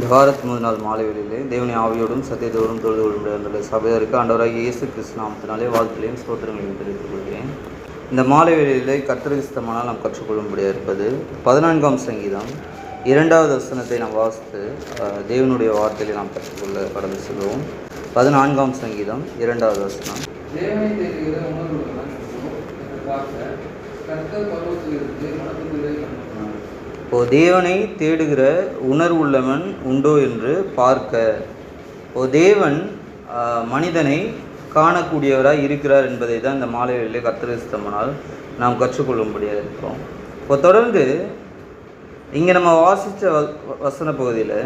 ஜகாரத் முதல் நாள் மாலை வேளையிலே தேவனை ஆவியோடும் சத்தியத்தோடும் தொழுது கொள்ளும் சபையாருக்கு ஆண்டவராக இயேசு கிறிஸ்து நாமத்தினாலே வாழ்த்துலையும் ஸ்தோத்திரங்களையும் தெரிவித்துக் கொள்கிறேன். இந்த மாலை வேளையிலே கத்திரகிஸ்தமானால் நாம் கற்றுக்கொள்ளும்படியாக இருப்பது பதினான்காம் சங்கீதம் இரண்டாவது வசனத்தை நாம் வாசித்து தேவனுடைய வார்த்தையிலே நாம் கற்றுக்கொள்ள கடந்து செல்வோம். பதினான்காம் சங்கீதம் இரண்டாவது வசனம். தேவனை பார்க்க கர்த்தர் ஓ தேவனை தேடுகிற உணர்வுள்ளவன் உண்டோ என்று பார்க்க. ஓ தேவன் மனிதனை காணக்கூடியவராக இருக்கிறார் என்பதை தான் இந்த மாலைகளிலே கர்த்தரிஸ்தமனால் நாம் கற்றுக்கொள்ளும்படியாக இருக்கிறோம். இப்போ தொடர்ந்து இங்கே நம்ம வாசித்த வ- வசன பகுதியில்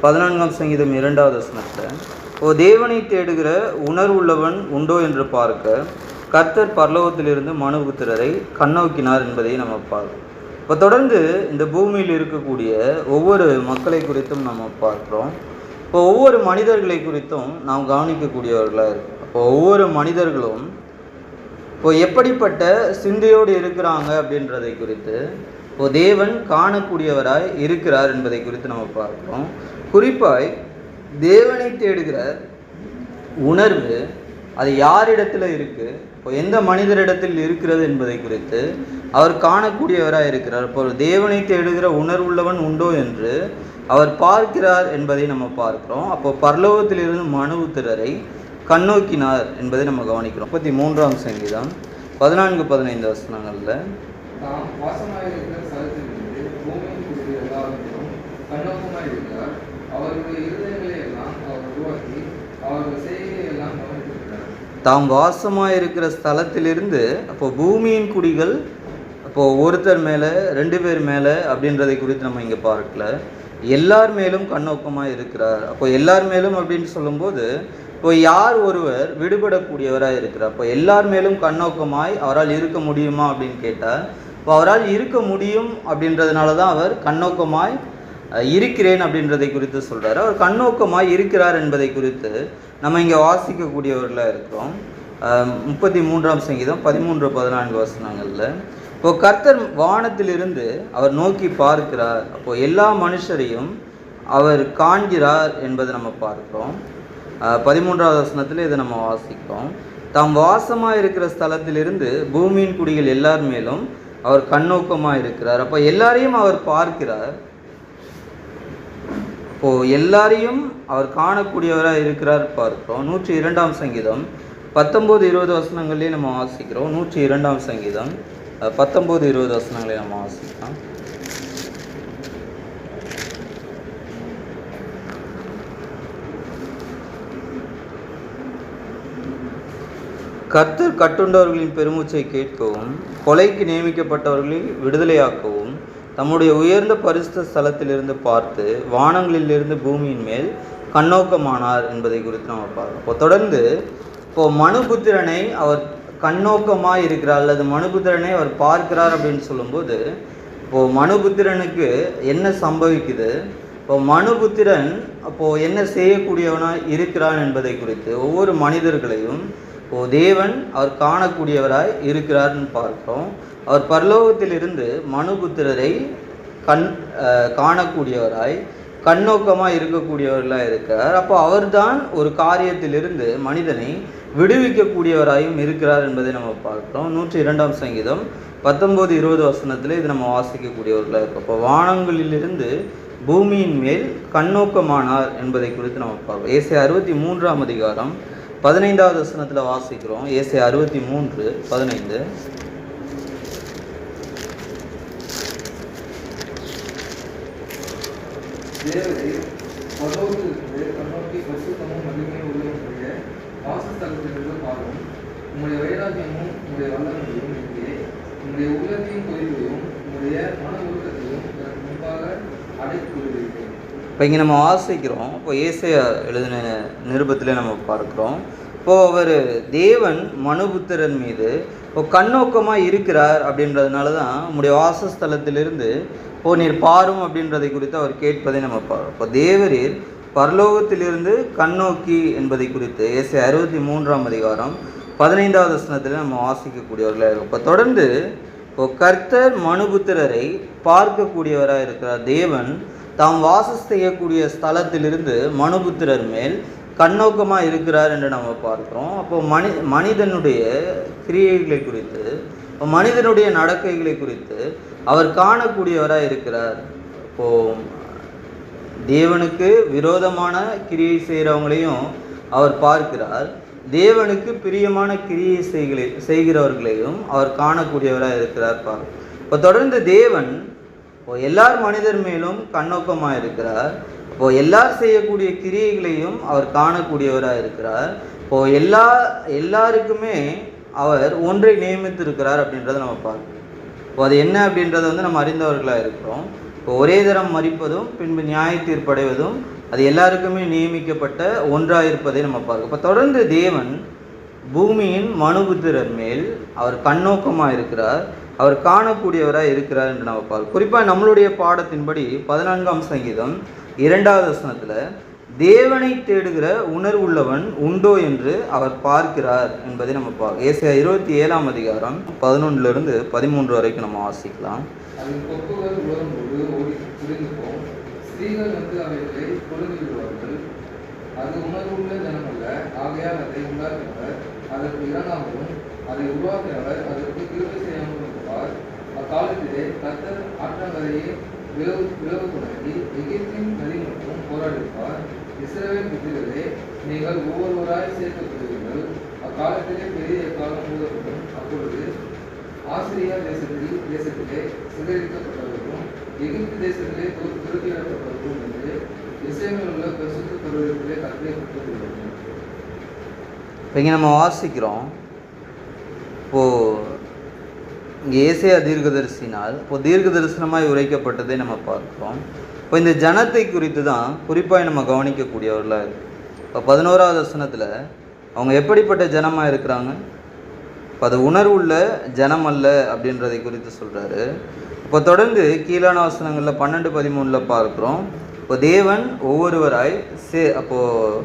பதினான்காம் சங்கீதம் இரண்டாவது வசனத்தில் ஓ தேவனை தேடுகிற உணர்வுள்ளவன் உண்டோ என்று பார்க்க கர்த்தர் பரலோகத்திலிருந்து மனுபுத்திரரை கண்ணோக்கினார் என்பதை நம்ம பார்க்கணும் இப்போ தொடர்ந்து இந்த பூமியில் இருக்கக்கூடிய ஒவ்வொரு மக்களை குறித்தும் நம்ம பார்க்குறோம். இப்போ ஒவ்வொரு மனிதர்களை குறித்தும் நாம் கவனிக்கக்கூடியவர்களாக இருக்கும். இப்போ ஒவ்வொரு மனிதர்களும் இப்போ எப்படிப்பட்ட சிந்தையோடு இருக்கிறாங்க அப்படின்றதை குறித்து இப்போ தேவன் காணக்கூடியவராய் இருக்கிறார் என்பதை குறித்து நம்ம பார்க்குறோம். குறிப்பாய் தேவனை தேடுகிற உணர்வு அது யாரிடத்தில் இருக்குது இப்போ எந்த மனிதரிடத்தில் இருக்கிறது என்பதை குறித்து அவர் காணக்கூடியவராய் இருக்கிறார். இப்போ தேவனை தேடுகிற உணர்வுள்ளவன் உண்டோ என்று அவர் பார்க்கிறார் என்பதை நம்ம பார்க்கிறோம். அப்போ பரலோகத்திலிருந்து மனுவுத்திரரை கண்ணோக்கினார் என்பதை நம்ம கவனிக்கிறோம். முப்பத்தி மூன்றாம் சங்கீதம் பதினான்கு பதினைந்து வசனங்களில். தாம் தாம் வாசமாயிருக்கிற ஸ்தலத்திலிருந்து அப்போ பூமியின் குடிகள் இப்போது ஒருத்தர் மேலே ரெண்டு பேர் மேலே அப்படின்றதை குறித்து நம்ம இங்கே பார்க்கல. எல்லார் மேலும் கண்ணோக்கமாக இருக்கிறார். அப்போ எல்லார் மேலும் அப்படின்னு சொல்லும்போது இப்போ யார் ஒருவர் விடுபடக்கூடியவராக இருக்கிறார்? அப்போ எல்லார் மேலும் கண்ணோக்கமாய் அவரால் இருக்க முடியுமா அப்படின்னு கேட்டால் இப்போ அவரால் இருக்க முடியும் அப்படின்றதுனால தான் அவர் கண்ணோக்கமாய் இருக்கிறேன் அப்படின்றதை குறித்து சொல்கிறார் அவர் கண்ணோக்கமாய் இருக்கிறார் என்பதை குறித்து நம்ம இங்கே வாசிக்கக்கூடியவர்களாக இருக்கிறோம். முப்பத்தி மூன்றாம் சங்கீதம் பதிமூன்று பதினான்கு வசனங்களில் இப்போ கர்த்தர் வானத்திலிருந்து அவர் நோக்கி பார்க்கிறார். அப்போ எல்லா மனுஷரையும் அவர் காண்கிறார் என்பதை நம்ம பார்க்கிறோம். பதிமூன்றாவது வசனத்தில் இதை நம்ம வாசிக்கிறோம். தாம் வாசமாக இருக்கிற ஸ்தலத்திலிருந்து பூமியின் குடிகள் எல்லார் மேலும் அவர் கண்ணோக்கமாக இருக்கிறார். அப்போ எல்லாரையும் அவர் பார்க்கிறார். இப்போ எல்லாரையும் அவர் காணக்கூடியவராக இருக்கிறார் பார்க்கிறோம். நூற்றி இரண்டாம் சங்கீதம். பத்தொம்போது இருபது வசனங்கள்லேயே நம்ம வாசிக்கிறோம். நூற்றி இரண்டாம் சங்கீதம். பத்தொம்போது இருபது வசனங்களை நம்ம வாசிக்கலாம். கர்த்தர் கட்டுண்டவர்களின் பெருமூச்சை கேட்கவும் கொலைக்கு நியமிக்கப்பட்டவர்களை விடுதலையாக்கவும் தம்முடைய உயர்ந்த பரிசுத்த ஸ்தலத்திலிருந்து பார்த்து வானங்களிலிருந்து பூமியின் மேல் கண்ணோக்கமானார் என்பதை குறித்து நம்ம பார்க்கிறோம் இப்போ தொடர்ந்து இப்போ மனுபுத்திரனை அவர் கண்ணோக்கமாக இருக்கிறார் அல்லது மனுபுத்திரனை அவர் பார்க்கிறார் அப்படின்னு சொல்லும்போது இப்போது மனுபுத்திரனுக்கு என்ன சம்பவிக்குது? இப்போ மனுபுத்திரன் அப்போது என்ன செய்யக்கூடியவனாக இருக்கிறான் என்பதை குறித்து ஒவ்வொரு மனிதர்களையும் ஓ தேவன் அவர் காணக்கூடியவராய் இருக்கிறார்னு பார்க்கிறோம். அவர் பரலோகத்திலிருந்து மனுபுத்திரரை கண் காணக்கூடியவராய் கண்ணோக்கமாக இருக்கக்கூடியவர்களாக இருக்கிறார் அப்போ அவர்தான் ஒரு காரியத்திலிருந்து மனிதனை விடுவிக்கக்கூடியவராயும் இருக்கிறார் என்பதை நம்ம பார்க்குறோம். நூற்றி இரண்டாம் சங்கீதம் பத்தொம்போது இருபது வசனத்தில் இது நம்ம வாசிக்கக்கூடியவர்களாக இருக்கும் அப்போ வானங்களிலிருந்து பூமியின் மேல் கண்ணோக்கமானார் என்பதை குறித்து நம்ம பார்ப்போம். ஏசை அறுபத்தி மூன்றாம் அதிகாரம் பதினைந்தாவது வசனத்தில் வாசிக்கிறோம். ஏசை அறுபத்தி மூன்று பதினைந்து. தேவரே பரலோகத்திலிருந்து கண்ணோக்கி பரிசுத்தமும் மகிமையும் உள்ள உங்களுடைய வாசஸ்தலத்திலிருந்து பாரும் உங்களுடைய வைராக்கியமும் உங்களுடைய வல்லமையும் இங்கே உங்களுடைய உள்ளத்தின் கொதிவையும் உங்களுடைய மன உருக்கத்தையும் எனக்கு முன்பாக அடைத்து விடுவீர்கள் இப்போ இங்கே நம்ம வாசிக்கிறோம். இப்போ ஏசையா எழுதின நிருபத்தில் நம்ம பார்க்குறோம். இப்போது அவர் தேவன் மனுபுத்திரன் மீது இப்போ கண்ணோக்கமாக இருக்கிறார் அப்படின்றதுனால தான் நம்முடைய வாசஸ்தலத்திலிருந்து இப்போ நீர் பாரும் அப்படின்றதை குறித்து அவர் கேட்பதை நம்ம பார்க்கிறோம். இப்போ தேவரீர் பரலோகத்திலிருந்து கண்ணோக்கி என்பதை குறித்து ஏசை அறுபத்தி மூன்றாம் அதிகாரம் பதினைந்தாவது வசனத்தில் நம்ம வாசிக்கக்கூடியவர்களாக இருக்கும் இப்போ தொடர்ந்து இப்போ கர்த்தர் மனுபுத்திரரை பார்க்கக்கூடியவராக இருக்கிறார். தேவன் தாம் வாசஸ் செய்யக்கூடிய ஸ்தலத்திலிருந்து மனுபுத்திரர் மேல் கண்ணோக்கமாக இருக்கிறார் என்று நம்ம பார்க்குறோம். அப்போ மனி மனிதனுடைய கிரியைகளை குறித்து மனிதனுடைய நடக்கைகளை குறித்து அவர் காணக்கூடியவராக இருக்கிறார். இப்போ தேவனுக்கு விரோதமான கிரியை செய்கிறவங்களையும் அவர் பார்க்கிறார். தேவனுக்கு பிரியமான கிரியை செய்களை செய்கிறவர்களையும் அவர் காணக்கூடியவராக இருக்கிறார் பார். இப்போ தொடர்ந்து தேவன் இப்போ எல்லார் மனிதர் மேலும் கண்ணோக்கமாக இருக்கிறார். இப்போ எல்லார் செய்யக்கூடிய கிரியைகளையும் அவர் காணக்கூடியவராக இருக்கிறார். இப்போ எல்லா எல்லாருக்குமே அவர் ஒன்றை நியமித்திருக்கிறார் அப்படின்றத நம்ம பார்க்கணும். இப்போ அது என்ன அப்படின்றத வந்து நம்ம அறிந்தவர்களாக இருக்கிறோம். இப்போ ஒரே தரம் மறிப்பதும் பின்பு நியாய தீர்ப்படைவதும் அது எல்லாருக்குமே நியமிக்கப்பட்ட ஒன்றாக இருப்பதை நம்ம பார்க்கணும் இப்போ தொடர்ந்து தேவன் பூமியின் மனுபுத்திரர் மேல் அவர் கண்ணோக்கமாக இருக்கிறார். அவர் காணக்கூடியவராக இருக்கிறார் என்று நம்ம பார்க்கணும் குறிப்பாக நம்மளுடைய பாடத்தின்படி பதினான்காம் சங்கீதம் இரண்டாவது வசனத்தில் தேவனை தேடுகிற உணர்வுள்ளவன் உண்டோ என்று அவர் பார்க்கிறார் என்பதை நம்ம பார்க்க ஏசியா இருபத்தி ஏழாம் அதிகாரம் பதினொன்றுலேருந்து பதிமூன்று வரைக்கும் நம்ம வாசிக்கலாம். ஸ்திரீகள் வந்து அவைகளை கொழுந்து விடுவார்கள் அது உணர்வுள்ள ஜனமல்ல. ஆகையால் அதை உண்டாக்கினவர் அதற்கு இரணாகவும் அதை உருவாக்கினவர் அதற்கு கிருபை செய்யாமல் இருப்பார் அக்காலத்திலே கத்தர் ஆற்றங்கரையை விளவு விளவு தொடங்கி எகிப்தின் நதி மற்றும் போராடிப்பார். இஸ்ரேல் புத்திரரே நீங்கள் ஒவ்வொருவராய் சேர்க்கப்படுவீர்கள். அக்காலத்திலே பெரிய காலம் மூடப்படும் அப்பொழுது ஆசிரியா தேசத்தில் தேசத்திலே சிதறிக்கப்பட்டவர்களும் எகிப்து தேசத்திலே துரு- துருக்கிவிடப்பட்டவர்களும் என்று இசைமையில் உள்ள பிரசுத்த பருவத்திலே கட்டளைப்பட்டுள்ளது இப்போ இங்கே நம்ம வாசிக்கிறோம். இப்போது இங்கே ஏசியா தீர்க்கதரிசினால் இப்போ தீர்க்க தரிசனமாய் உரைக்கப்பட்டதை நம்ம பார்க்குறோம். இப்போ இந்த ஜனத்தை குறித்து தான் குறிப்பாக நம்ம கவனிக்கக்கூடியவர்களாக இருக்குது இப்போ பதினோராவது வசனத்தில் அவங்க எப்படிப்பட்ட ஜனமாக இருக்கிறாங்க? இப்போ அது உணர்வுள்ள ஜனம் அல்ல அப்படின்றதை குறித்து சொல்கிறாரு இப்போ தொடர்ந்து கீழான வசனங்களில் பன்னெண்டு பதிமூணில் பார்க்குறோம். இப்போ தேவன் ஒவ்வொருவராய் சே அப்போது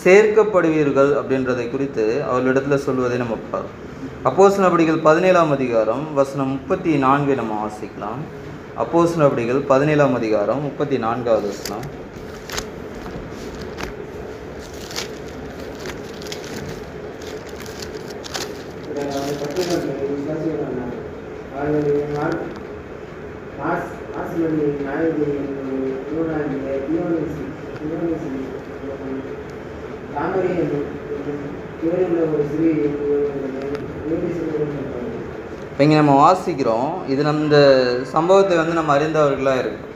சேர்க்கப்படுவீர்கள் அப்படின்றதை குறித்து அவர்களிடத்துல சொல்வதை நம்ம பார்க்கிறோம் அப்போஸ் நபடிகள் பதினேழாம் அதிகாரம் வசனம் முப்பத்தி நான்கை நம்ம வாசிக்கலாம். அப்போஸ் நபடிகள் பதினேழாம் அதிகாரம் முப்பத்தி நான்காவது வசனம் அவர்கள் பட்டியலில் விசுவாசிகளானார் அவர்களுடைய நாள் ஆஸ் தியோனிசி தியோனிசி தாமரை ஒரு இப்போ இங்கே நம்ம வாசிக்கிறோம். இது நம்ம சம்பவத்தை வந்து நம்ம அறிந்தவர்களாக இருக்கும்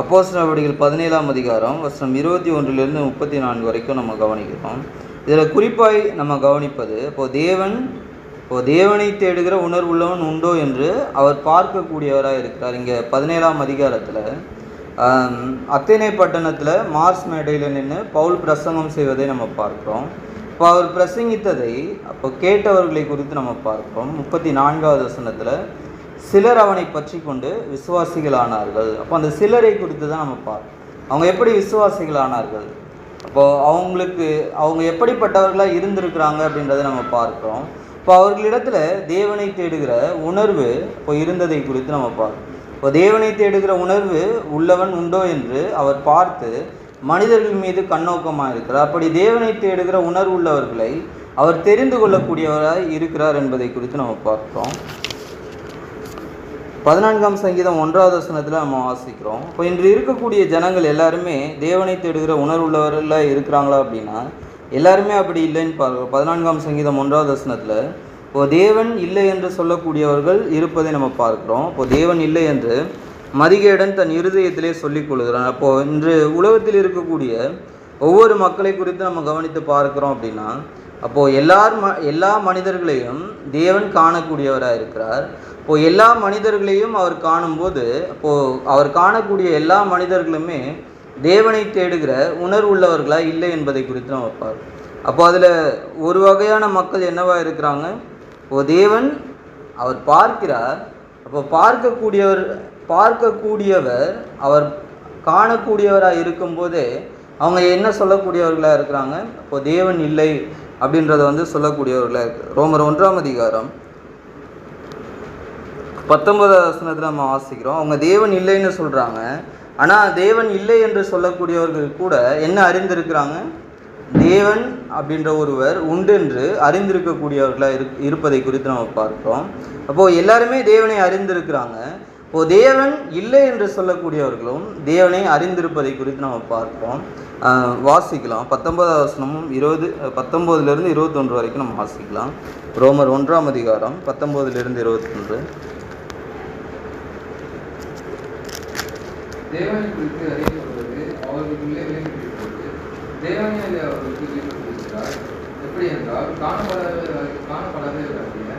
அப்போஸ் நடவடிக்கைகள் பதினேழாம் அதிகாரம் வருஷம் இருபத்தி ஒன்றிலிருந்து முப்பத்தி நான்கு வரைக்கும் நம்ம கவனிக்கிறோம். இதில் குறிப்பாய் நம்ம கவனிப்பது இப்போது தேவன் இப்போ தேவனை தேடுகிற உணர்வுள்ளவன் உண்டோ என்று அவர் பார்க்கக்கூடியவராக இருக்கிறார். இங்கே பதினேழாம் அதிகாரத்தில் அத்தனை பட்டணத்தில் மார்ஸ் மேடையில் நின்று பவுல் பிரசங்கம் செய்வதை நம்ம பார்க்குறோம். இப்போ அவர் பிரசங்கித்ததை அப்போ கேட்டவர்களை குறித்து நம்ம பார்க்கிறோம். முப்பத்தி நான்காவது வசனத்தில் சிலர் அவனை பற்றி கொண்டு விசுவாசிகளானார்கள். அப்போ அந்த சிலரை குறித்து தான் நம்ம பார்க்கணும் அவங்க எப்படி விசுவாசிகளானார்கள்? அப்போது அவங்களுக்கு அவங்க எப்படிப்பட்டவர்களாக இருந்திருக்கிறாங்க அப்படின்றத நம்ம பார்க்குறோம். இப்போ அவர்களிடத்தில் தேவனை தேடுகிற உணர்வு இப்போ இருந்ததை குறித்து நம்ம பார்க்கணும். இப்போ தேவனை தேடுகிற உணர்வு உள்ளவன் உண்டோ என்று அவர் பார்த்து மனிதர்கள் மீது கண்ணோக்கமாக இருக்கிறார். அப்படி தேவனை தேடுகிற உணர்வு உள்ளவர்களை அவர் தெரிந்து கொள்ளக்கூடியவராக இருக்கிறார் என்பதை குறித்து நம்ம பார்த்தோம் பதினான்காம் சங்கீதம் ஒன்றாவது வசனத்தில் நம்ம வாசிக்கிறோம். இப்போ இன்று இருக்கக்கூடிய ஜனங்கள் எல்லாருமே தேவனை தேடுகிற உணர்வுள்ளவர்களாக இருக்கிறாங்களா அப்படின்னா எல்லாருமே அப்படி இல்லைன்னு பார்க்கிறோம் பதினான்காம் சங்கீதம் ஒன்றாவது வசனத்தில் இப்போ தேவன் இல்லை என்று சொல்லக்கூடியவர்கள் இருப்பதை நம்ம பார்க்கிறோம். இப்போ தேவன் இல்லை என்று மதிகேடன் தன் இருதயத்திலே சொல்லிக் கொள்கிறான். அப்போது இன்று உலகத்தில் இருக்கக்கூடிய ஒவ்வொரு மக்களை குறித்து நம்ம கவனித்து பார்க்குறோம் அப்படின்னா அப்போது எல்லார் ம எல்லா மனிதர்களையும் தேவன் காணக்கூடியவராக இருக்கிறார். இப்போது எல்லா மனிதர்களையும் அவர் காணும்போது அப்போது அவர் காணக்கூடிய எல்லா மனிதர்களுமே தேவனை தேடுகிற உணர்வுள்ளவர்களா இல்லை என்பதை குறித்து நம்ம வைப்பார் அப்போ அதில் ஒரு வகையான மக்கள் என்னவா இருக்கிறாங்க? இப்போ தேவன் அவர் பார்க்கிறார். அப்போ பார்க்கக்கூடியவர் பார்க்கக்கூடியவர் அவர் காணக்கூடியவராக இருக்கும்போதே அவங்க என்ன சொல்லக்கூடியவர்களாக இருக்கிறாங்க? இப்போ தேவன் இல்லை அப்படின்றத வந்து சொல்லக்கூடியவர்களாக இருக்கு. ரோமர் ஒன்றாம் அதிகாரம் பத்தொன்பதாம் வசனத்தில் நம்ம வாசிக்கிறோம். அவங்க தேவன் இல்லைன்னு சொல்கிறாங்க ஆனால் தேவன் இல்லை என்று சொல்லக்கூடியவர்கள் கூட என்ன அறிந்திருக்கிறாங்க? தேவன் அப்படின்ற ஒருவர் உண்டு என்று அறிந்திருக்கக்கூடியவர்களாக இரு இருப்பதை குறித்து நம்ம பார்க்குறோம். அப்போது எல்லாருமே தேவனை அறிந்திருக்கிறாங்க. இப்போது தேவன் இல்லை என்று சொல்லக்கூடியவர்களும் தேவனை அறிந்திருப்பதை குறித்து நம்ம பார்ப்போம். வாசிக்கலாம். பத்தொன்பதாவது வசனமும் இருபது பத்தொம்போதுலேருந்து இருபத்தொன்று வரைக்கும் நம்ம வாசிக்கலாம். ரோமர் ஒன்றாம் அதிகாரம் பத்தொம்போதுலேருந்து இருபத்தொன்று. தேவனை குறித்து அறியப்படுவது அவர்களுக்குள்ளே விளங்கியிருக்கிறது தேவானி அதை அவர்களுக்கு வெளிப்படுத்தியிருக்கிறார் எப்படி என்றால் காணப்படாத காணப்படாதவர்களாகிய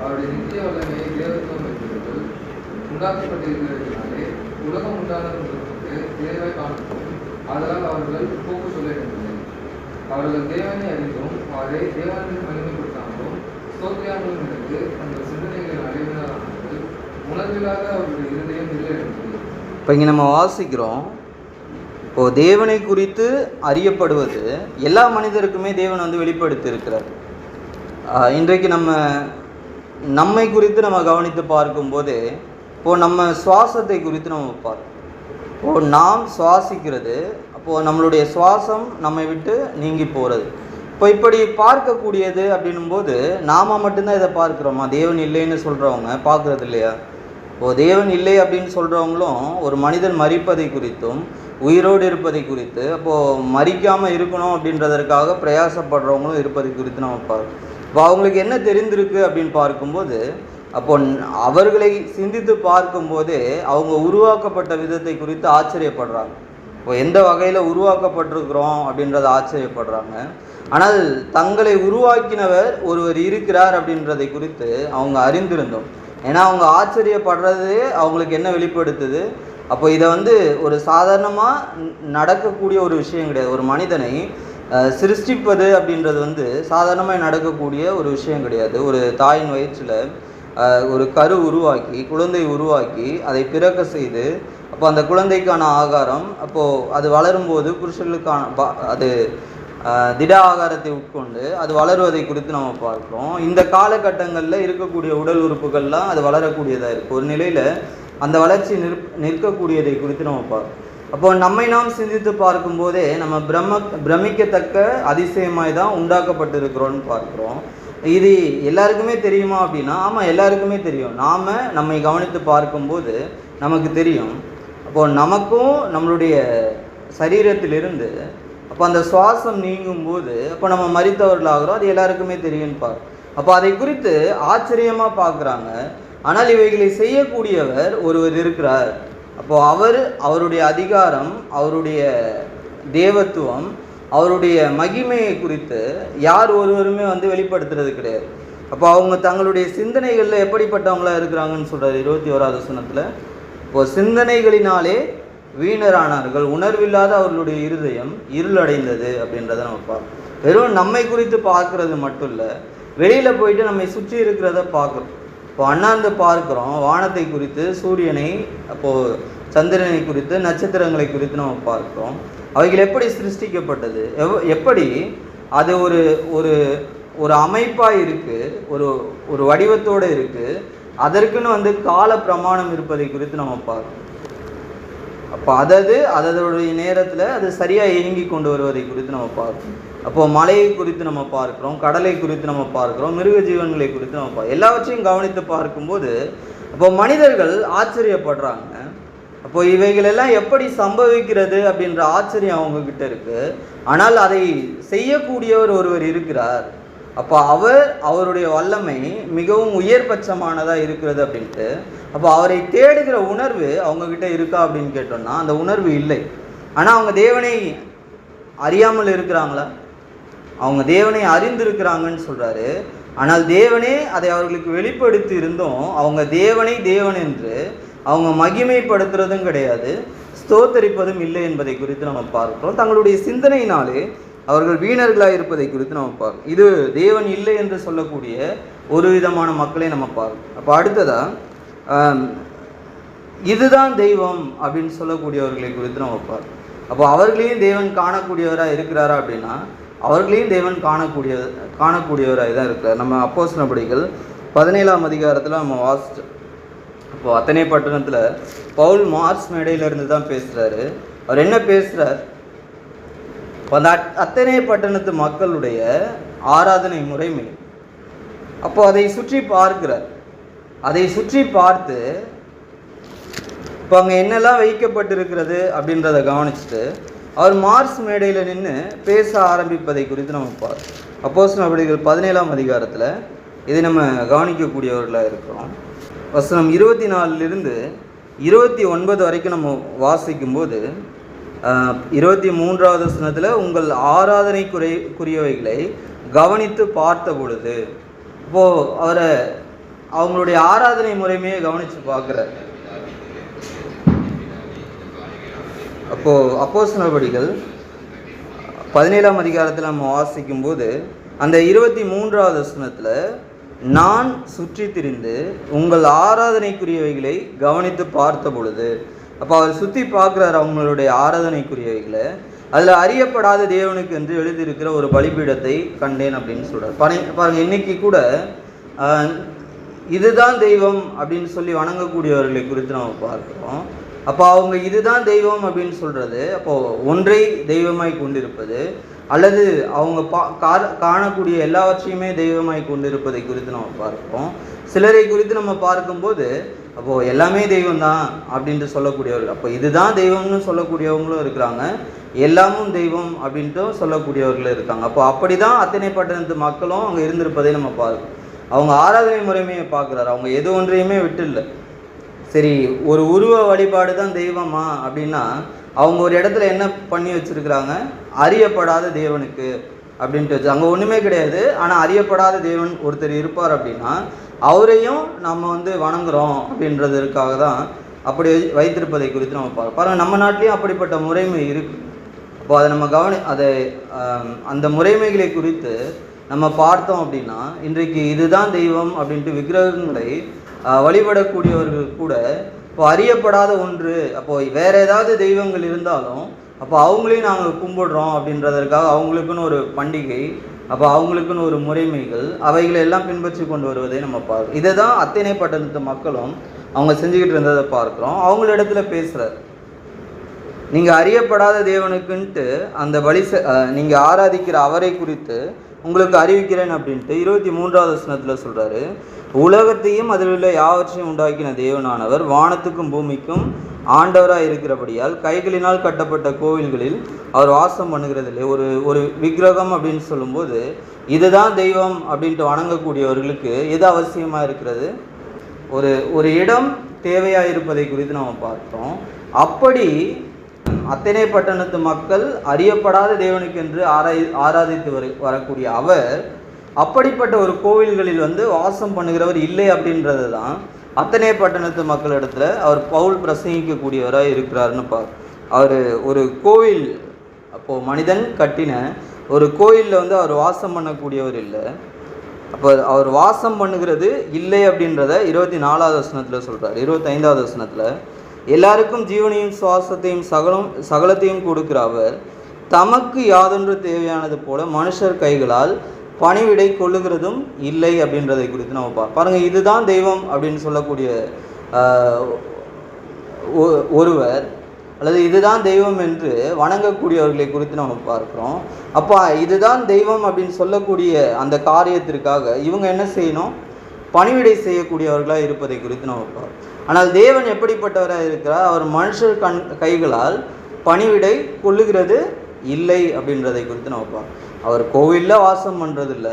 அவருடைய நித்திய வல்லமையை தேவத்துவம் வைத்தவர்கள் உண்டாக்கப்பட்டிருக்கிறதுனாலே உலகம் உண்டானது தேவை தேவாய் காணப்படும். அதனால் அவர்கள் போக்கு சொல்ல வேண்டியதில்லை. அவர்கள் தேவனை அறிந்தும் அவரை தேவனை மகிமைப்படுத்தாமலும் ஸ்தோத்தியாமலும் இருந்து அந்த சிந்தனைகளின் அறிவினரானது உணர்வில்லாத அவருடைய இருதயம் இல்லை இப்போ இங்கே நம்ம வாசிக்கிறோம். இப்போது தேவனை குறித்து அறியப்படுவது எல்லா மனிதருக்குமே தேவன் வந்து வெளிப்படுத்தி இருக்கிறார் இன்றைக்கு நம்ம நம்மை குறித்து நம்ம கவனித்து பார்க்கும்போது இப்போது நம்ம சுவாசத்தை குறித்து நம்ம பார்ப்போம். இப்போது நாம் சுவாசிக்கிறது அப்போது நம்மளுடைய சுவாசம் நம்மை விட்டு நீங்கி போகிறது இப்போ இப்படி பார்க்கக்கூடியது அப்படின்னும்போது நாம மட்டும்தான் இதை பார்க்குறோமா? தேவன் இல்லைன்னு சொல்கிறவங்க பார்க்குறது இல்லையா? இப்போ தேவன் இல்லை அப்படின்னு சொல்கிறவங்களும் ஒரு மனிதன் மறிப்பதை குறித்தும் உயிரோடு இருப்பதை குறித்து அப்போது மறிக்காமல் இருக்கணும் அப்படின்றதற்காக பிரயாசப்படுறவங்களும் இருப்பதை குறித்து நம்ம பார்க்கணும். இப்போ அவங்களுக்கு என்ன தெரிந்திருக்கு அப்படின்னு பார்க்கும்போது அப்போ அவர்களை சிந்தித்து பார்க்கும்போதே அவங்க உருவாக்கப்பட்ட விதத்தை குறித்து ஆச்சரியப்படுறாங்க. இப்போ எந்த வகையில் உருவாக்கப்பட்டிருக்கிறோம் அப்படின்றத ஆச்சரியப்படுறாங்க. ஆனால் தங்களை உருவாக்கினவர் ஒருவர் இருக்கிறார் அப்படின்றதை குறித்து அவங்க அறிந்திருந்தோம். ஏன்னா அவங்க ஆச்சரியப்படுறது அவங்களுக்கு என்ன வெளிப்படுத்துது? அப்போ இதை வந்து ஒரு சாதாரணமாக நடக்கக்கூடிய ஒரு விஷயம் கிடையாது. ஒரு மனிதனை சிருஷ்டிப்பது அப்படின்றது வந்து சாதாரணமாக நடக்கக்கூடிய ஒரு விஷயம் கிடையாது. ஒரு தாயின் வயிற்றில் ஒரு கரு உருவாக்கி குழந்தை உருவாக்கி அதை பிறக்க செய்து அப்போ அந்த குழந்தைக்கான ஆகாரம் அப்போது அது வளரும்போது புருஷர்களுக்கான அது திட ஆகாரத்தை உட்கொண்டு அது வளருவதை குறித்து நம்ம பார்க்குறோம். இந்த காலகட்டங்களில் இருக்கக்கூடிய உடல் உறுப்புகள்லாம் அது வளரக்கூடியதாக இருக்குது ஒரு நிலையில் அந்த வளர்ச்சி நிற் நிற்கக்கூடியதை குறித்து நம்ம பார்க்கணும் அப்போ நம்மை நாம் சிந்தித்து பார்க்கும்போதே நம்ம பிரம்ம பிரமிக்கத்தக்க அதிசயமாய் தான் உண்டாக்கப்பட்டிருக்கிறோன்னு பார்க்குறோம். இது எல்லாருக்குமே தெரியுமா அப்படின்னா ஆமாம் எல்லாருக்குமே தெரியும். நாம் நம்மை கவனித்து பார்க்கும்போது நமக்கு தெரியும். அப்போது நமக்கும் நம்மளுடைய சரீரத்திலிருந்து அப்போ அந்த சுவாசம் நீங்கும்போது அப்போ நம்ம மறித்தவர்களாகிறோம் அது எல்லாருக்குமே தெரியும்னு பார். அப்போ அதை குறித்து ஆச்சரியமாக பார்க்குறாங்க ஆனால் இவைகளை செய்யக்கூடியவர் ஒருவர் இருக்கிறார். அப்போ அவர் அவருடைய அதிகாரம் அவருடைய தேவத்துவம் அவருடைய மகிமையை குறித்து யார் ஒருவருமே வந்து வெளிப்படுத்துறது கிடையாது. அப்போ அவங்க தங்களுடைய சிந்தனைகளில் எப்படிப்பட்டவங்களாக இருக்கிறாங்கன்னு சொல்கிறார் இருபத்தி ஓராவது வசனத்தில். இப்போ சிந்தனைகளினாலே வீணரானார்கள். உணர்வில்லாத அவர்களுடைய இருதயம் இருளடைந்தது அப்படின்றத நம்ம பார்க்கணும் வெறும் நம்மை குறித்து பார்க்கறது மட்டும் இல்லை வெளியில் போயிட்டு நம்மை சுற்றி இருக்கிறத பார்க்குறோம். இப்போ அண்ணாந்து பார்க்குறோம் வானத்தை குறித்து சூரியனை அப்போது சந்திரனை குறித்து நட்சத்திரங்களை குறித்து நம்ம பார்க்குறோம். அவைகள் எப்படி சிருஷ்டிக்கப்பட்டது? எவ் எப்படி அது ஒரு ஒரு ஒரு அமைப்பாக இருக்குது ஒரு ஒரு வடிவத்தோடு இருக்குது அதற்குன்னு வந்து கால பிரமாணம் இருப்பதை குறித்து நம்ம பார்க்கணும் அப்போ அதது அதனுடைய நேரத்தில் அது சரியாக இயங்கி கொண்டு வருவதை குறித்து நம்ம பார்க்கணும். அப்போ மலையை குறித்து நம்ம பார்க்குறோம் கடலை குறித்து நம்ம பார்க்கிறோம் மிருக ஜீவன்களை குறித்து நம்ம பார்க்கிறோம். எல்லாவற்றையும் கவனித்து பார்க்கும்போது அப்போ மனிதர்கள் ஆச்சரியப்படுறாங்க. அப்போ இவைகள் எல்லாம் எப்படி சம்பவிக்கிறது அப்படின்ற ஆச்சரியம் அவங்க கிட்ட இருக்கு. ஆனால் அதை செய்யக்கூடியவர் ஒருவர் இருக்கிறார். அப்போ அவர் அவருடைய வல்லமை மிகவும் உயர்பட்சமானதாக இருக்கிறது அப்படின்ட்டு அப்போ அவரை தேடுகிற உணர்வு அவங்கக்கிட்ட இருக்கா அப்படின்னு கேட்டோம்னா அந்த உணர்வு இல்லை. ஆனால் அவங்க தேவனை அறியாமல் இருக்கிறாங்களா? அவங்க தேவனை அறிந்திருக்கிறாங்கன்னு சொல்கிறாரு ஆனால் தேவனே அதை அவர்களுக்கு வெளிப்படுத்தி இருந்தும் அவங்க தேவனை தேவன் என்று அவங்க மகிமைப்படுத்துறதும் கிடையாது ஸ்தோத்தரிப்பதும் இல்லை என்பதை குறித்து நம்ம பார்க்கிறோம். தங்களுடைய சிந்தனையினாலே அவர்கள் வீணர்களாக இருப்பதை குறித்து நம்ம பார்க்கணும். இது தேவன் இல்லை என்று சொல்லக்கூடிய ஒரு விதமான மக்களை நம்ம பார்க்கணும். அப்போ அடுத்ததா இதுதான் தெய்வம் அப்படின்னு சொல்லக்கூடியவர்களை குறித்து நம்ம பார்க்கணும். அப்போ அவர்களையும் தேவன் காணக்கூடியவராக இருக்கிறாரா அப்படின்னா அவர்களையும் தேவன் காணக்கூடிய காணக்கூடியவராக தான் இருக்கிறார். நம்ம அப்போஸ் நபடிகள் பதினேழாம் அதிகாரத்தில் நம்ம வாசிச்சோம் இப்போ அத்தனை பட்டணத்தில் பவுல் மார்ச் மேடையிலேருந்து தான் பேசுகிறாரு அவர் என்ன பேசுகிறார் அந்த அத்தனை பட்டணத்து மக்களுடைய ஆராதனை முறைமை. அப்போ அதை சுற்றி பார்க்கிறார். அதை சுற்றி பார்த்து இப்போ அங்கே என்னெல்லாம் வைக்கப்பட்டிருக்கிறது? அப்படின்றத கவனிச்சுட்டு அவர் மார்ஸ் மேடையில் நின்று பேச ஆரம்பிப்பதை குறித்து நம்ம பார்ப்போம். அப்போஸ் நடவடிக்கைகள் பதினேழாம் அதிகாரத்தில் இதை நம்ம கவனிக்கக்கூடியவர்களாக இருக்கிறோம். வசனம் இருபத்தி நாலுலேருந்து இருபத்தி ஒன்பது வரைக்கும் நம்ம வாசிக்கும்போது இருபத்தி மூன்றாவது வசனத்தில் உங்கள் ஆராதனைக்குறைக்குரியவைகளை கவனித்து பார்த்த பொழுது இப்போது அவரை அவங்களுடைய ஆராதனை முறைமையை கவனித்து பார்க்குறார். அப்போது அப்போஸ் நடவடிக்கைகள் பதினேழாம் அதிகாரத்தில் நம்ம வாசிக்கும்போது அந்த இருபத்தி மூன்றாவது வசனத்தில் நான் சுற்றி திரிந்து உங்கள் ஆராதனைக்குரியவைகளை கவனித்து பார்த்த பொழுது அப்போ அவர் சுற்றி பார்க்குறாரு அவங்களுடைய ஆராதனைக்குரியவைகளை. அதில் அறியப்படாத தேவனுக்கு என்று எழுதியிருக்கிற ஒரு பலிபீடத்தை கண்டேன் அப்படின்னு சொல்கிறார் பனை பாருங்கள் இன்னைக்கு கூட இதுதான் தெய்வம் அப்படின்னு சொல்லி வணங்கக்கூடியவர்களை குறித்து நம்ம பார்க்குறோம். அப்போ அவங்க இதுதான் தெய்வம் அப்படின்னு சொல்கிறது அப்போது ஒன்றை தெய்வமாய் கொண்டிருப்பது அல்லது அவங்க பா கா- காணக்கூடிய எல்லாவற்றையுமே தெய்வமாய் கொண்டிருப்பதை குறித்து நம்ம பார்க்கிறோம். சிலரை குறித்து நம்ம பார்க்கும்போது அப்போது எல்லாமே தெய்வம் தான் அப்படின்ட்டு சொல்லக்கூடியவர்கள் அப்போ இதுதான் தெய்வம்னு சொல்லக்கூடியவங்களும் இருக்கிறாங்க. எல்லாமும் தெய்வம் அப்படின்ட்டும் சொல்லக்கூடியவர்களும் இருக்காங்க. அப்போ அப்படி தான் அத்தனை பட்டணத்து மக்களும் அங்கே இருந்திருப்பதை நம்ம பார்க்கணும் அவங்க ஆராதனை முறைமையை பார்க்குறாரு. அவங்க எது ஒன்றையுமே விட்டு இல்லை சரி ஒரு உருவ வழிபாடு தான் தெய்வமா அப்படின்னா அவங்க ஒரு இடத்துல என்ன பண்ணி வச்சிருக்கிறாங்க? அறியப்படாத தேவனுக்கு அப்படின்ட்டு வச்சு அங்கே ஒன்றுமே கிடையாது. ஆனால் அறியப்படாத தேவன் ஒருத்தர் இருப்பார் அப்படின்னா அவரையும் நம்ம வந்து வணங்குறோம் அப்படின்றதற்காக தான் அப்படி வை- வைத்திருப்பதை குறித்து நம்ம பார்க்க பாருங்கள் நம்ம நாட்டிலையும் அப்படிப்பட்ட முறைமை இருக்கு. அப்போ அதை நம்ம கவனி அதை அந்த முறைமைகளை குறித்து நம்ம பார்த்தோம் அப்படின்னா இன்றைக்கு இதுதான் தெய்வம் அப்படின்ட்டு விக்கிரகங்களை வழிபடக்கூடியவர்கள் கூட இப்போ அறியப்படாத ஒன்று அப்போ வேற ஏதாவது தெய்வங்கள் இருந்தாலும் அப்போ அவங்களையும் நாங்கள் கும்பிடுறோம் அப்படின்றதற்காக அவங்களுக்குன்னு ஒரு பண்டிகை அப்போ அவங்களுக்குன்னு ஒரு முறைமைகள் அவைகளை எல்லாம் பின்பற்றி கொண்டு வருவதை நம்ம பார்க்கிறோம் இதை தான் அத்தனை பட்டணத்து மக்களும் அவங்க செஞ்சுக்கிட்டு இருந்ததை பார்க்குறோம். அவங்களிடத்துல பேசுகிறார் நீங்கள் அறியப்படாத தேவனுக்குன்ட்டு அந்த பலி செ- அஹ், நீங்க ஆராதிக்கிற அவரை குறித்து உங்களுக்கு அறிவிக்கிறேன் அப்படின்ட்டு இருபத்தி மூன்றாவது வசனத்தில் சொல்றாரு. உலகத்தையும் அதில் உள்ள யாவற்றையும் உண்டாக்கின தேவனானவர் வானத்துக்கும் பூமிக்கும் ஆண்டவராக இருக்கிறபடியால் கைகளினால் கட்டப்பட்ட கோவில்களில் அவர் வாசம் பண்ணுகிறது இல்லை ஒரு ஒரு விக்கிரகம் அப்படின்னு சொல்லும்போது இதுதான் தெய்வம் அப்படின்ட்டு வணங்கக்கூடியவர்களுக்கு எது அவசியமாக இருக்கிறது? ஒரு ஒரு இடம் தேவையாக இருப்பதை குறித்து நாம் பார்த்தோம். அப்படி அத்தனை பட்டணத்து மக்கள் அறியப்படாத தேவனுக்கென்று ஆராய் ஆராதித்து வர வரக்கூடிய அவர் அப்படிப்பட்ட ஒரு கோவில்களில் வந்து வாசம் பண்ணுகிறவர் இல்லை அப்படின்றது தான் அத்தனை பட்டணத்து மக்களிடத்தில் அவர் பவுல் பிரசங்கிக்கக்கூடியவராக இருக்கிறாருன்னு பார் அவர் ஒரு கோவில் அப்போது மனிதன் கட்டின ஒரு கோயிலில் வந்து அவர் வாசம் பண்ணக்கூடியவர் இல்லை. அப்போ அவர் வாசம் பண்ணுகிறது இல்லை அப்படின்றத இருபத்தி நாலாவது வசனத்தில் சொல்கிறார் இருபத்தைந்தாவது வசனத்தில் எல்லாருக்கும் ஜீவனையும் சுவாசத்தையும் சகலம் சகலத்தையும் கொடுக்கிற அவர் தமக்கு யாதொன்று தேவையானது போல மனுஷர் கைகளால் பணிவிடை கொள்ளுகிறதும் இல்லை அப்படின்றதை குறித்து நம்ம பா பாருங்க இதுதான் தெய்வம் அப்படின்னு சொல்லக்கூடிய ஆஹ், ஒ- ஒருவர் அல்லது இதுதான் தெய்வம் என்று வணங்கக்கூடியவர்களை குறித்து நம்ம பார்க்கிறோம். அப்போ இதுதான் தெய்வம் அப்படின்னு சொல்லக்கூடிய அந்த காரியத்திற்காக இவங்க என்ன செய்யணும்? பணிவிடை செய்யக்கூடியவர்களாக இருப்பதை குறித்து நம்ம பார்க்கிறோம். ஆனால் தேவன் எப்படிப்பட்டவராக இருக்கிறார்? அவர் மனுஷர் கண் கைகளால் பணிவிடை கொள்ளுகிறது இல்லை அப்படின்றதை குறித்து நம்ம பார்க்கிறோம். அவர் கோவிலில் வாசம் பண்ணுறதில்ல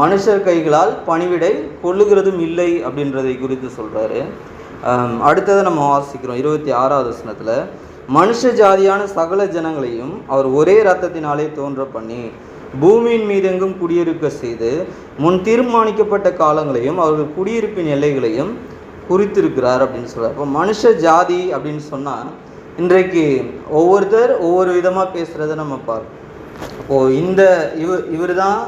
மனுஷர் கைகளால் பணிவிடை கொள்ளுகிறதும் இல்லை அப்படின்றதை குறித்து சொல்கிறாரு அடுத்ததை நம்ம வாசிக்கிறோம். இருபத்தி ஆறாவது வசனத்தில் மனுஷ ஜாதியான சகல ஜனங்களையும் அவர் ஒரே ரத்தத்தினாலே தோன்ற பண்ணி பூமியின் மீதெங்கும் குடியிருக்க செய்து முன் தீர்மானிக்கப்பட்ட காலங்களையும் அவர்கள் குடியிருப்பின் எல்லைகளையும் குறித்திருக்கிறார் அப்படின்னு சொல்கிறார் அப்போ மனுஷ ஜாதி அப்படின்னு சொன்னால் இன்றைக்கு ஒவ்வொருத்தர் ஒவ்வொரு விதமாக பேசுகிறத நம்ம பார்ப்போம். இப்போது இந்த இவர் இவர் தான்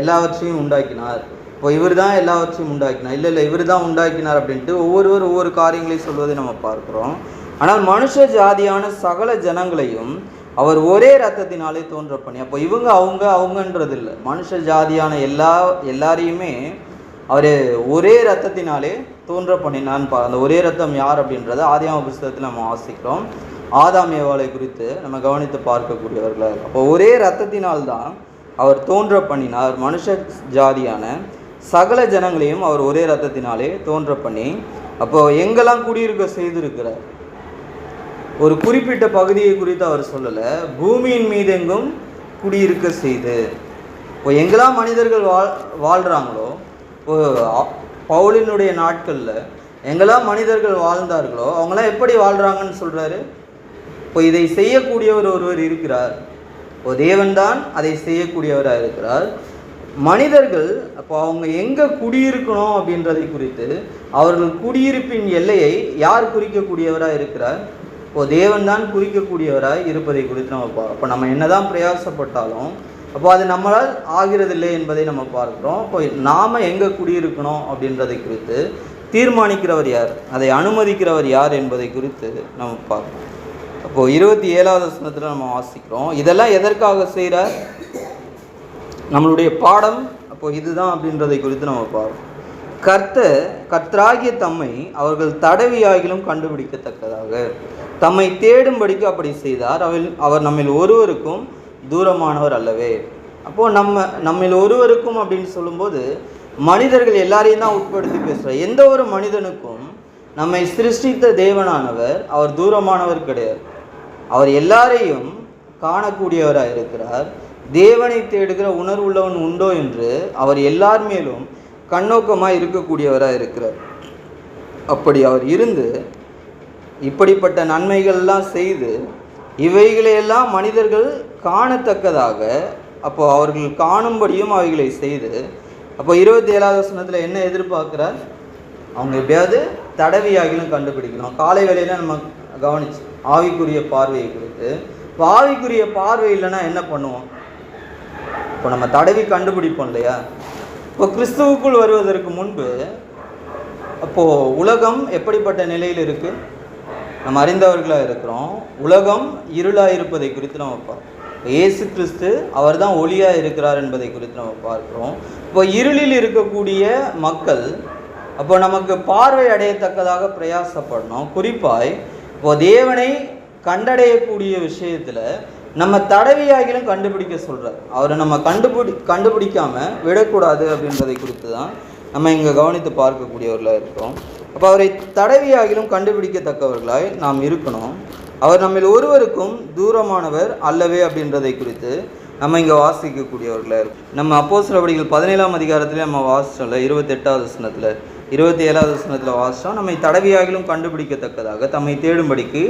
எல்லாவற்றையும் உண்டாக்கினார். இப்போ இவர் தான் எல்லாவற்றையும் உண்டாக்கினார். இல்லை இல்லை இவர் தான் உண்டாக்கினார் அப்படின்ட்டு ஒவ்வொருவர் ஒவ்வொரு காரியங்களையும் சொல்வதை நம்ம பார்க்குறோம். ஆனால் மனுஷ ஜாதியான சகல ஜனங்களையும் அவர் ஒரே ரத்தத்தினாலே தோன்ற பண்ணி அப்போ இவங்க அவங்க அவங்கன்றது இல்லை மனுஷ ஜாதியான எல்லா எல்லாரையுமே அவர் ஒரே ரத்தத்தினாலே தோன்ற பண்ணினான்னு பா அந்த ஒரே ரத்தம் யார் அப்படின்றத ஆதியாம புஸ்தகத்தில் நம்ம வாசிக்கிறோம். ஆதாம் ஏவாளை குறித்து நம்ம கவனித்து பார்க்கக்கூடியவர்களாக இருக்கும். அப்போ ஒரே ரத்தத்தினால்தான் அவர் தோன்ற பண்ணினார். மனுஷ ஜாதியான சகல ஜனங்களையும் அவர் ஒரே ரத்தத்தினாலே தோன்ற பண்ணி அப்போ எங்கெல்லாம் குடியிருக்க செய்திருக்கிறார்? ஒரு குறிப்பிட்ட பகுதியை குறித்து அவர் சொல்லலை. பூமியின் மீதெங்கும் குடியிருக்க செய்து. இப்போ எங்கெல்லாம் மனிதர்கள் வாழ் வாழ்கிறாங்களோ இப்போ பவுலினுடைய நாட்களில் எங்கெல்லாம் மனிதர்கள் வாழ்ந்தார்களோ அவங்களாம் எப்படி வாழ்கிறாங்கன்னு சொல்கிறாரு இப்போ இதை செய்யக்கூடியவர் ஒருவர் இருக்கிறார். இப்போ தேவன்தான் அதை செய்யக்கூடியவராக இருக்கிறார். மனிதர்கள் அப்போ அவங்க எங்கே குடியிருக்கணும் அப்படின்றதை குறித்து அவர்கள் குடியிருப்பின் எல்லையை யார் குறிக்கக்கூடியவராக இருக்கிறார்? இப்போ தேவன்தான் குறிக்கக்கூடியவராக இருப்பதை குறித்து நம்ம பார்ப்போம் அப்போ நம்ம என்னதான் பிரயாசப்பட்டாலும் அப்போ அது நம்மளால் ஆகிறதில்லை என்பதை நம்ம பார்க்குறோம். இப்போ நாம் எங்கே குடியிருக்கணும் அப்படின்றதை குறித்து தீர்மானிக்கிறவர் யார்? அதை அனுமதிக்கிறவர் யார் என்பதை குறித்து நம்ம பார்ப்போம் அப்போது இருபத்தி ஏழாவது வசனத்தில் நம்ம வாசிக்கிறோம். இதெல்லாம் எதற்காக செய்கிறார் நம்மளுடைய பாடம் அப்போ இதுதான் அப்படின்றதை குறித்து நம்ம பார்ப்போம். கர்த்தர் கர்த்தராகிய தம்மை அவர்கள் தடவியாகிலும் கண்டுபிடிக்கத்தக்கதாக. தம்மை தேடும்படிக்கு அப்படி செய்தார். அவர் அவர் நம்மில் ஒருவருக்கும் தூரமானவர் அல்லவே. அப்போது நம்ம நம்மில் ஒருவருக்கும் அப்படின்னு சொல்லும்போது மனிதர்கள் எல்லாரையும் தான் உட்படுத்தி பேசுகிறார் எந்த ஒரு மனிதனுக்கும் நம்மை சிருஷ்டித்த தேவனானவர் அவர் தூரமானவர் கிடையாது. அவர் எல்லாரையும் காணக்கூடியவராக இருக்கிறார். தேவனை தேடுகிற உணர்வுள்ளவன் உண்டோ என்று அவர் எல்லார் மேலும் கண்ணோக்கமாக இருக்கக்கூடியவராக இருக்கிறார். அப்படி அவர் இருந்து இப்படிப்பட்ட நன்மைகள்லாம் செய்து இவைகளையெல்லாம் மனிதர்கள் காணத்தக்கதாக அப்போ அவர்கள் காணும்படியும் அவைகளை செய்து அப்போ இருபத்தி ஏழாவது வசனத்தில் என்ன எதிர்பார்க்குறார்? அவங்க எப்படியாவது தடவியாகிலும் கண்டுபிடிக்கணும். காலை வேளையில நம்ம கவனிச்சு ஆவிக்குரிய பார்வையை குறித்து இப்போ ஆவிக்குரிய பார்வை இல்லைன்னா என்ன பண்ணுவோம்? இப்போ நம்ம தடவி கண்டுபிடிப்போம் இல்லையா? இப்போ கிறிஸ்துவுக்குள் வருவதற்கு முன்பு அப்போது உலகம் எப்படிப்பட்ட நிலையில் இருக்குது நம்ம அறிந்தவர்களாக இருக்கிறோம். உலகம் இருளாக இருப்பதை குறித்து நம்ம பார்ப்போம் இயேசு கிறிஸ்து அவர் தான் ஒளியாக இருக்கிறார் என்பதை குறித்து நம்ம பார்க்குறோம். இப்போ இருளில் இருக்கக்கூடிய மக்கள் அப்போ நமக்கு பார்வை அடையத்தக்கதாக பிரயாசப்படணும். குறிப்பாய் இப்போ தேவனை கண்டடையக்கூடிய விஷயத்தில் நம்ம தடவியாகிலும் கண்டுபிடிக்க சொல்கிறார் அவரை நம்ம கண்டுபிடி கண்டுபிடிக்காம விடக்கூடாது அப்படின்றதை குறித்து தான் நம்ம இங்கே கவனித்து பார்க்கக்கூடியவர்களாக இருக்கிறோம் அப்போ அவரை தடவியாகிலும் கண்டுபிடிக்கத்தக்கவர்களாய் நாம் இருக்கணும். அவர் நம்மில் ஒருவருக்கும் தூரமானவர் அல்லவே அப்படின்றதை குறித்து நம்ம இங்கே வாசிக்கக்கூடியவர்களாக இருக்கும். நம்ம அப்போ சிலபடிகள் பதினேழாம் அதிகாரத்திலே நம்ம வாசிச்சோம்ல இருபத்தெட்டாவது சனத்தில் இருபத்தி ஏழாவது வசனத்தில் வாசித்தோம் நம்மை தடவியாகிலும் கண்டுபிடிக்கத்தக்கதாக தம்மை தேடும்படிக்கு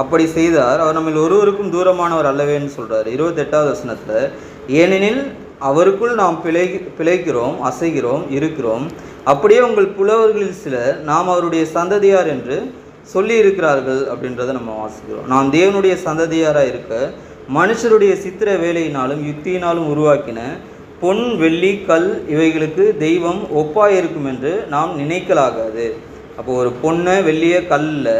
அப்படி செய்தார். அவர் நம்மில் ஒருவருக்கும் தூரமானவர் அல்லவேன்னு சொல்கிறார் இருபத்தெட்டாவது வசனத்தில் ஏனெனில் அவருக்குள் நாம் பிழை பிழைக்கிறோம் அசைகிறோம் இருக்கிறோம். அப்படியே உங்கள் புலவர்களில் சிலர் நாம் அவருடைய சந்ததியார் என்று சொல்லி இருக்கிறார்கள் அப்படின்றத நம்ம வாசிக்கிறோம். நாம் தேவனுடைய சந்ததியாராக இருக்க மனுஷருடைய சித்திர வேலையினாலும் யுக்தியினாலும் உருவாக்கின பொன் வெள்ளி கல் இவைகளுக்கு தெய்வம் ஒப்பாயிருக்கும் என்று நாம் நினைக்கலாகாது. அப்போ ஒரு பொண்ணை வெள்ளிய கல்லில்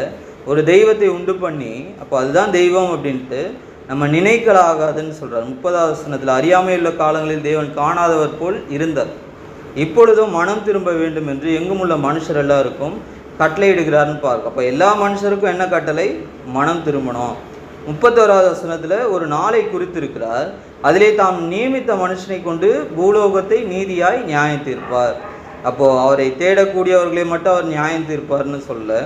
ஒரு தெய்வத்தை உண்டு பண்ணி அப்போ அதுதான் தெய்வம் அப்படின்ட்டு நம்ம நினைக்கலாகாதுன்னு சொல்கிறார் முப்பதாவது அறியாமையுள்ள காலங்களில் தேவன் காணாதவர் போல் இருந்தார். இப்பொழுதும் மனம் திரும்ப வேண்டும் என்று எங்குமுள்ள மனுஷர் எல்லாருக்கும் கட்டளையிடுகிறார்னு பார்க்க அப்போ எல்லா மனுஷருக்கும் என்ன கட்டளை? மனம் திரும்பணும். முப்பத்தோராவது வசனத்தில் ஒரு நாளை குறித்திருக்கிறார். அதிலே தாம் நியமித்த மனுஷனை கொண்டு பூலோகத்தை நீதியாய் நியாயம் தீர்ப்பார். அப்போது அவரை தேடக்கூடியவர்களை மட்டும் அவர் நியாயம் தீர்ப்பார்னு சொல்ல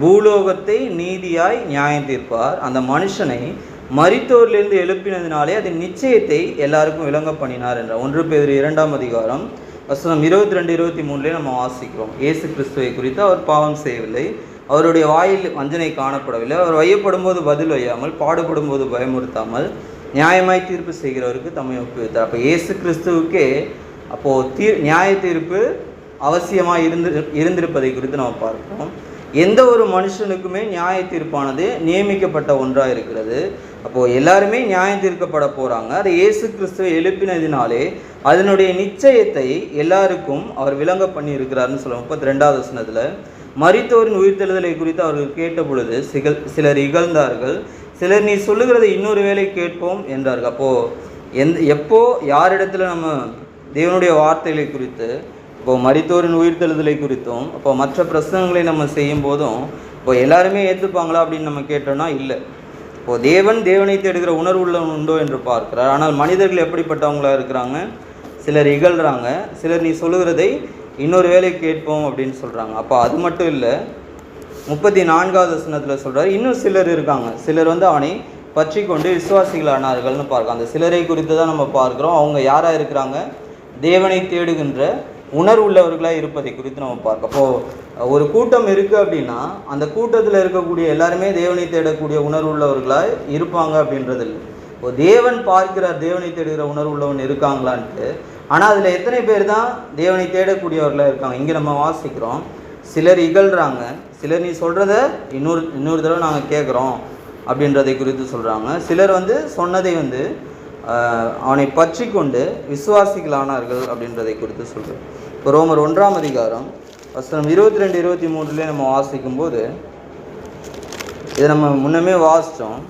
பூலோகத்தை நீதியாய் நியாயம் தீர்ப்பார். அந்த மனுஷனை மரித்தோரிலிருந்து எழுப்பினதினாலே அதன் நிச்சயத்தை எல்லாருக்கும் விளங்க பண்ணினார் என்ற ஒன்று பேர் இரண்டாம் அதிகாரம் வசனம் இருபத்தி ரெண்டு இருபத்தி மூணுலேயே நம்ம வாசிக்கிறோம். இயேசு கிறிஸ்துவை குறித்து அவர் பாவம் செய்யவில்லை. அவருடைய வாயில் வஞ்சனை காணப்படவில்லை. அவர் வையப்படும்போது பதில் வையாமல் பாடுபடும்போது பயமுறுத்தாமல் நியாயமாய் தீர்ப்பு செய்கிறவருக்கு தம்மை ஒப்புவித்தார். அப்போ இயேசு கிறிஸ்துவுக்கே அப்போது தீர் நியாய தீர்ப்பு அவசியமாக இருந்து இருந்திருப்பதை குறித்து நம்ம பார்க்கிறோம். எந்த ஒரு மனுஷனுக்குமே நியாய தீர்ப்பானது நியமிக்கப்பட்ட ஒன்றாக இருக்கிறது. அப்போது எல்லாருமே நியாயம் தீர்க்கப்பட போகிறாங்க அதை இயேசு கிறிஸ்துவை எழுப்பினதினாலே அதனுடைய நிச்சயத்தை எல்லாருக்கும் அவர் விளங்க பண்ணி இருக்கிறாருன்னு சொல்லுவோம் முப்பத்தி ரெண்டாவது வசனத்தில் மரித்தோரின் உயிர்த்தெழுதலை குறித்து அவர்கள் கேட்ட பொழுது சிகல் சிலர் இகழ்ந்தார்கள். சிலர் நீ சொல்லுகிறதை இன்னொரு வேளை கேட்போம் என்றார்கள். அப்போது எந்த எப்போ யாரிடத்துல நம்ம தேவனுடைய வார்த்தைகளை குறித்து இப்போ மரித்தோரின் உயிர்த்தெழுதலை குறித்தும் இப்போ மற்ற பிரசங்களை நம்ம செய்யும் போதும் இப்போ எல்லாருமே ஏற்றுப்பாங்களா அப்படின்னு நம்ம கேட்டோம்னா இல்லை. இப்போ தேவன் தேவனை தேடுகிற உணர்வு உள்ளவன் உண்டோ என்று பார்க்கிறார். ஆனால் மனிதர்கள் எப்படிப்பட்டவங்களாக இருக்கிறாங்க? சிலர் இகழ்கிறாங்க சிலர் நீ சொல்லுகிறதை இன்னொரு வேலை கேட்போம் அப்படின்னு சொல்கிறாங்க அப்போ அது மட்டும் இல்லை முப்பத்தி நான்காவது வசனத்தில் சொல்கிறார் இன்னும் சிலர் இருக்காங்க. சிலர் வந்து அவனை பற்றி கொண்டு விசுவாசிகளானார்கள்னு பார்க்க அந்த சிலரை குறித்து தான் நம்ம பார்க்குறோம். அவங்க யாராக இருக்கிறாங்க? தேவனை தேடுகின்ற உணர்வுள்ளவர்களாக இருப்பதை குறித்து நம்ம பார்க்க. அப்போ ஒரு கூட்டம் இருக்குது அப்படின்னா அந்த கூட்டத்தில் இருக்கக்கூடிய எல்லாருமே தேவனை தேடக்கூடிய உணர்வுள்ளவர்களாக இருப்பாங்க அப்படின்றது இல்லை இப்போ தேவன் பார்க்கிறார் தேவனை தேடுகிற உணர்வுள்ளவன் இருக்காங்களான்ட்டு ஆனால் அதில் எத்தனை பேர் தான் தேவனை தேடக்கூடியவர்களாக இருக்காங்க? இங்கே நம்ம வாசிக்கிறோம். சிலர் இகழ்கிறாங்க சிலர் நீ சொல்கிறத இன்னொரு இன்னொரு தடவை நாங்கள் கேட்குறோம் அப்படின்றதை குறித்து சொல்கிறாங்க சிலர் வந்து சொன்னதை வந்து அவனை பற்றி கொண்டு விசுவாசிகளானார்கள் அப்படின்றதை குறித்து சொல்கிறோம் இப்போ ரோமர் ஒன்றாம் அதிகாரம் வசனம் இருபத்தி ரெண்டு இருபத்தி மூணுலேயே நம்ம வாசிக்கும்போது இதை நம்ம முன்னமே வாசித்தோம்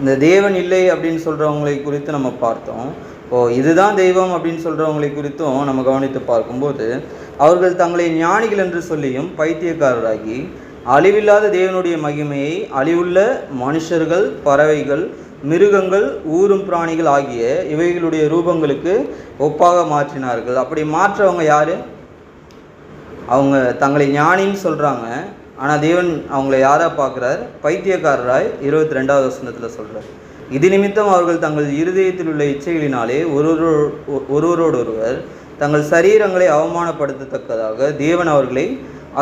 இந்த தேவன் இல்லை அப்படின்னு சொல்கிறவங்களை குறித்து நம்ம பார்த்தோம். ஓ இதுதான் தெய்வம் அப்படின்னு சொல்கிறவங்களை குறித்தும் நம்ம கவனித்து பார்க்கும்போது அவர்கள் தங்களை ஞானிகள் என்று சொல்லியும் பைத்தியக்காரராகி அழிவில்லாத தேவனுடைய மகிமையை அழிவுள்ள மனுஷர்கள் பறவைகள் மிருகங்கள் ஊரும் பிராணிகள் ஆகிய இவைகளுடைய ரூபங்களுக்கு ஒப்பாக மாற்றினார்கள். அப்படி மாற்றவங்க யார்? அவங்க தங்களை ஞானின்னு சொல்கிறாங்க ஆனால் தேவன் அவங்கள யாராக பார்க்குறார்? பைத்தியக்காரராய் இருபத்தி ரெண்டாவது வசனத்தில் சொல்கிறார் இது நிமித்தம் அவர்கள் தங்கள் இருதயத்தில் உள்ள இச்சைகளினாலே ஒருவரோ ஒருவரோடொருவர் தங்கள் சரீரங்களை அவமானப்படுத்தத்தக்கதாக தேவன் அவர்களை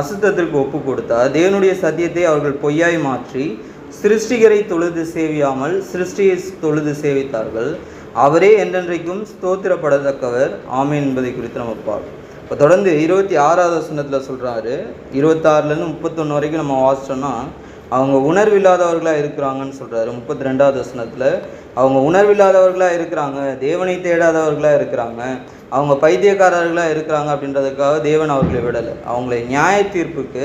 அசுத்தத்திற்கு ஒப்பு கொடுத்தார் தேவனுடைய சத்தியத்தை அவர்கள் பொய்யாய் மாற்றி சிருஷ்டிகரை தொழுது சேவியாமல் சிருஷ்டியை தொழுது சேவித்தார்கள். அவரே என்றென்றைக்கும் ஸ்தோத்திரப்படத்தக்கவர். ஆமை என்பதை குறித்து நம்ம பார்ப்போம். இப்போ தொடர்ந்து இருபத்தி ஆறாவது வசனத்தில் சொல்கிறாரு இருபத்தாறுலேருந்து முப்பத்தொன்று வரைக்கும் நம்ம வாசிச்சோம்னா அவங்க உணர்வில்லாதவர்களாக இருக்கிறாங்கன்னு சொல்கிறாரு முப்பத்தி ரெண்டாவது வசனத்தில் அவங்க உணர்வில்லாதவர்களாக இருக்கிறாங்க தேவனை தேடாதவர்களாக இருக்கிறாங்க அவங்க பைத்தியக்காரர்களாக இருக்கிறாங்க அப்படின்றதுக்காக தேவன் அவர்களை விடலை. அவங்களை நியாய தீர்ப்புக்கு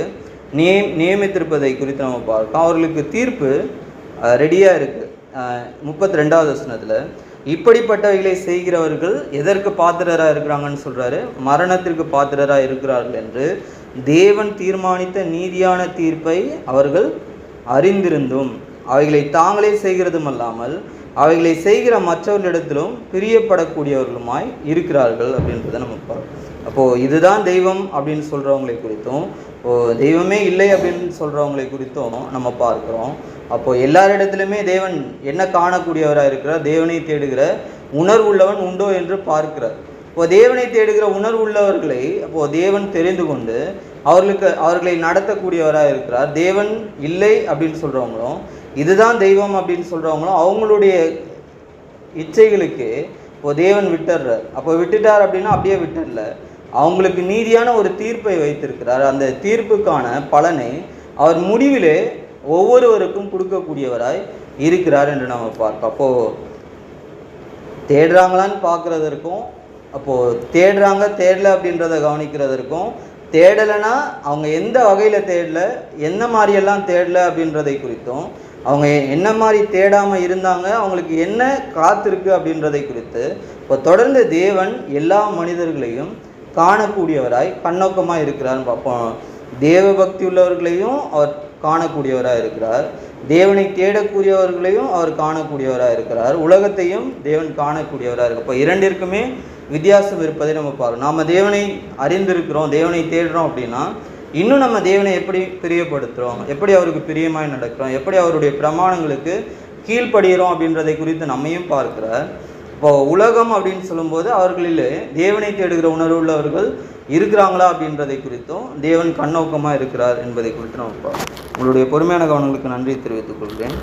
நிய நியமித்திருப்பதை குறித்து நம்ம பார்க்கோம் அவர்களுக்கு தீர்ப்பு ரெடியாக இருக்குது முப்பத்தி ரெண்டாவது வசனத்தில் இப்படிப்பட்டவைகளை செய்கிறவர்கள் எதற்கு பாத்திரராக இருக்கிறாங்கன்னு சொல்கிறாரு மரணத்திற்கு பாத்திரராக இருக்கிறார்கள் என்று தேவன் தீர்மானித்த நீதியான தீர்ப்பை அவர்கள் அறிந்திருந்தும் அவைகளை தாங்களே செய்கிறதும் அல்லாமல் அவைகளை செய்கிற மற்றவர்களிடத்திலும் பிரியப்படக்கூடியவர்களுமாய் இருக்கிறார்கள் அப்படின்றத நம்ம பார்க்கணும். அப்போது இதுதான் தெய்வம் அப்படின்னு சொல்கிறவங்களை குறித்தும் இப்போது தெய்வமே இல்லை அப்படின்னு சொல்கிறவங்களை குறித்தும் நம்ம பார்க்குறோம். அப்போது எல்லாரிடத்துலையுமே தேவன் என்ன காணக்கூடியவராக இருக்கிறார்? தேவனை தேடுகிற உணர்வுள்ளவன் உண்டோ என்று பார்க்கிறார். இப்போ தேவனை தேடுகிற உணர்வுள்ளவர்களை அப்போது தேவன் தெரிந்து கொண்டு அவர்களுக்கு அவர்களை நடத்தக்கூடியவராக இருக்கிறார். தேவன் இல்லை அப்படின்னு சொல்கிறவங்களும் இதுதான் தெய்வம் அப்படின்னு சொல்கிறவங்களும் அவங்களுடைய இச்சைகளுக்கு இப்போ தேவன் விட்டுடுறார் அப்போ விட்டுட்டார் அப்படின்னா அப்படியே விட்டுடல. அவங்களுக்கு நீதியான ஒரு தீர்ப்பை வைத்திருக்கிறார். அந்த தீர்ப்புக்கான பலனை அவர் முடிவிலே ஒவ்வொருவருக்கும் கொடுக்கக்கூடியவராய் இருக்கிறார் என்று நம்ம பார்ப்போம் அப்போது தேடுறாங்களான்னு பார்க்குறதற்கும் அப்போது தேடுறாங்க தேடல அப்படின்றத கவனிக்கிறதற்கும் தேடலைன்னா அவங்க எந்த வகையில் தேடல என்ன மாதிரியெல்லாம் தேடல அப்படின்றதை குறித்தும் அவங்க என்ன மாதிரி தேடாமல் இருந்தாங்க அவங்களுக்கு என்ன காத்திருக்கு அப்படின்றதை குறித்து இப்போ தொடர்ந்து தேவன் எல்லா மனிதர்களையும் காணக்கூடியவராய் கண்ணோக்கமாக இருக்கிறார்னு பார்ப்போம். தேவ பக்தி உள்ளவர்களையும் அவர் காணக்கூடியவராக இருக்கிறார். தேவனை தேடக்கூடியவர்களையும் அவர் காணக்கூடியவராக இருக்கிறார். உலகத்தையும் தேவன் காணக்கூடியவராக இருக்கு இப்போ இரண்டிற்குமே வித்தியாசம் இருப்பதை நம்ம பார்க்கணும். நாம் தேவனை அறிந்திருக்கிறோம் தேவனை தேடுறோம் அப்படின்னா இன்னும் நம்ம தேவனை எப்படி பிரியப்படுத்துகிறோம் எப்படி அவருக்கு பிரியமாய் நடக்கிறோம்? எப்படி அவருடைய பிரமாணங்களுக்கு கீழ்ப்படுகிறோம் அப்படின்றதை குறித்து நம்மையும் பார்க்கிறார் இப்போ உலகம் அப்படின்னு சொல்லும்போது அவர்களிலே தேவனை தேடுகிற உணர்வு உள்ளவர்கள் இருக்கிறாங்களா அப்படின்றதை குறித்தும் தேவன் கண்ணோக்கமாக இருக்கிறார் என்பதை குறித்து நம்ம உங்களுடைய பொறுமையான கவனங்களுக்கு நன்றி தெரிவித்துக் கொள்கிறேன்.